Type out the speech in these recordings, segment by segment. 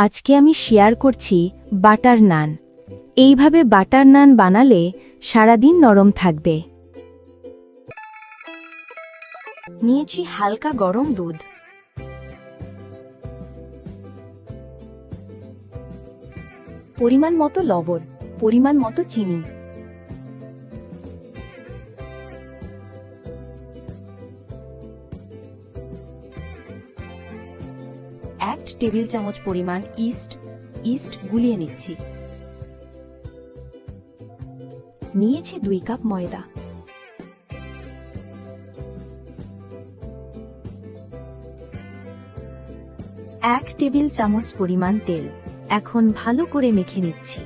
আজকে আমি শেয়ার করছি বাটার নান। এইভাবে বাটার নান বানালে সারাদিন নরম থাকবে। নিয়েছি হালকা গরম দুধ। পরিমাণ মতো লবণ, পরিমাণ মতো চিনি। এক টেবিল চামচ পরিমাণ ইস্ট ইস্ট গুলিয়ে নিচ্ছি। নিয়েছি দুই কাপ ময়দা। এক টেবিল চামচ পরিমাণ তেল। এখন ভালো করে মেখে নিচ্ছি।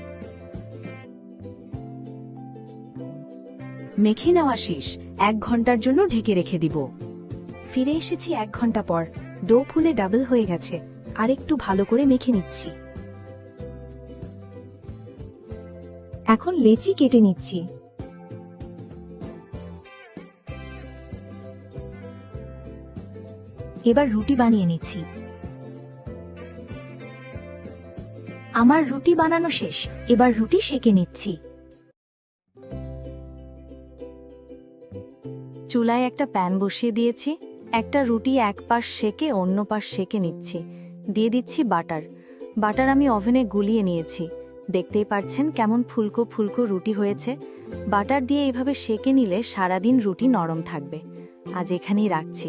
মেখে নেওয়া শেষ। এক ঘণ্টার জন্য ঢেকে রেখে দিব। ফিরে এসেছি এক ঘণ্টা পর। ডো ফুলে ডাবল হয়ে গেছে। আর একটু ভালো করে মেখে নিচ্ছি। এখন লেচি কেটে নিচ্ছি। এবার রুটি বানিয়ে নিচ্ছি। আমার রুটি বানানো শেষ। এবার রুটি সেকে নিচ্ছি। চুলায় একটা প্যান বসিয়ে দিয়েছি। একটা রুটি এক পাশ সেকে অন্য পাশ সেকে নিচ্ছি। দিয়ে দিচ্ছি বাটার। বাটার আমি ওভেনে গুলিয়ে নিয়েছি। দেখতেই পারছেন কেমন ফুলকো ফুলকো রুটি হয়েছে। বাটার দিয়ে এইভাবে সেকে নিলে সারাদিন রুটি নরম থাকবে। আজ এখানেই রাখছি।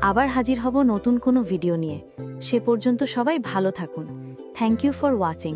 আবার হাজির হব নতুন কোনো ভিডিও নিয়ে। সে পর্যন্ত সবাই ভালো থাকুন। Thank you for watching.